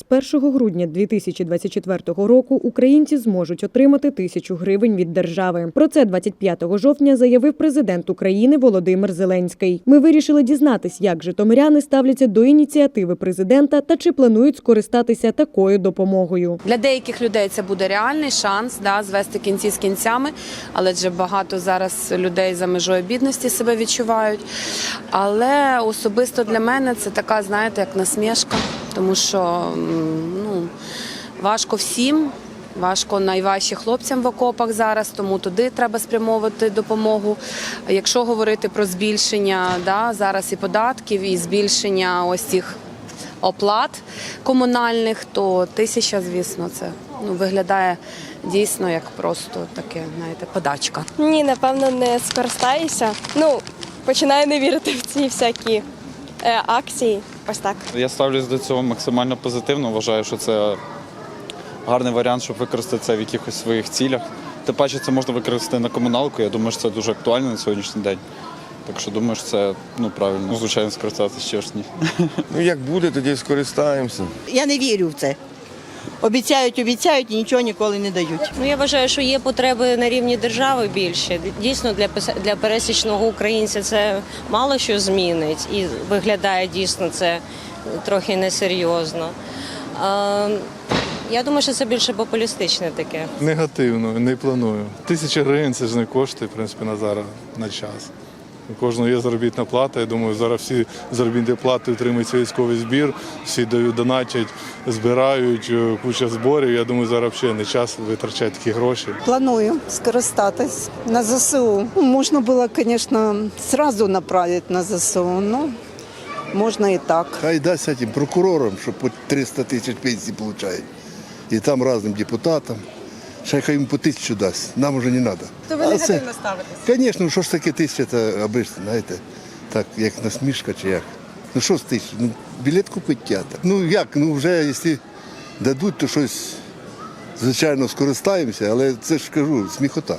З 1 грудня 2024 року українці зможуть отримати тисячу гривень від держави. Про це 25 жовтня заявив президент України Володимир Зеленський. Ми вирішили дізнатись, як житомиряни ставляться до ініціативи президента та чи планують скористатися такою допомогою. Для деяких людей це буде реальний шанс да, звести кінці з кінцями, але вже багато зараз людей за межою бідності себе відчувають. Але особисто для мене це така, знаєте, як насмішка, тому що ну, важко всім. Важко найважче хлопцям в окопах зараз, тому туди треба спрямовувати допомогу. Якщо говорити про збільшення да, зараз і податків, і збільшення ось цих оплат комунальних, то тисяча, звісно, це ну, виглядає дійсно як просто таке, знаєте, подачка. Ні, напевно, не скористаюся. Ну, починаю не вірити в ці всякі е, акції. Ось так. Я ставлюсь до цього максимально позитивно. Вважаю, що це гарний варіант, щоб використати це в якихось своїх цілях. Тим паче це можна використати на комуналку. Я думаю, що це дуже актуально на сьогоднішній день. Так що думаю, що це ну правильно. Ну, звичайно, скористатися ще ж ні. Ну як буде, тоді скористаємося. Я не вірю в це. Обіцяють, обіцяють і нічого ніколи не дають. Ну я вважаю, що є потреби на рівні держави більше. Дійсно, для для пересічного українця це мало що змінить, і виглядає дійсно це трохи несерйозно. А, я думаю, що це більше популістичне таке. Негативно, не планую. Тисяча гривень це ж не кошти, в принципі, на зараз на час. У кожного є заробітна плата. Я думаю, зараз всі заробітні плати отримують військовий збір, всі дають, донатять, збирають е, куча зборів. Я думаю, зараз взагалі не час витрачати такі гроші. Планую скористатись на ЗСУ. Ну, Можна було, звісно, сразу направити на ЗСУ, ну можна і так. Хай дасть цим прокурорам, що по 300 тисяч пенсій отримують. І там різним депутатам. Ще хай їм по тисячу дасть. Нам вже не треба. То ви негативно ставитесь? Звісно, що ж таке тисяча, це аби ж, знаєте, так, як насмішка чи як. Ну що з тисячі? Ну, білет купить театр. Ну як, ну вже якщо дадуть, то щось, звичайно, скористаємося, але це ж кажу, сміхота.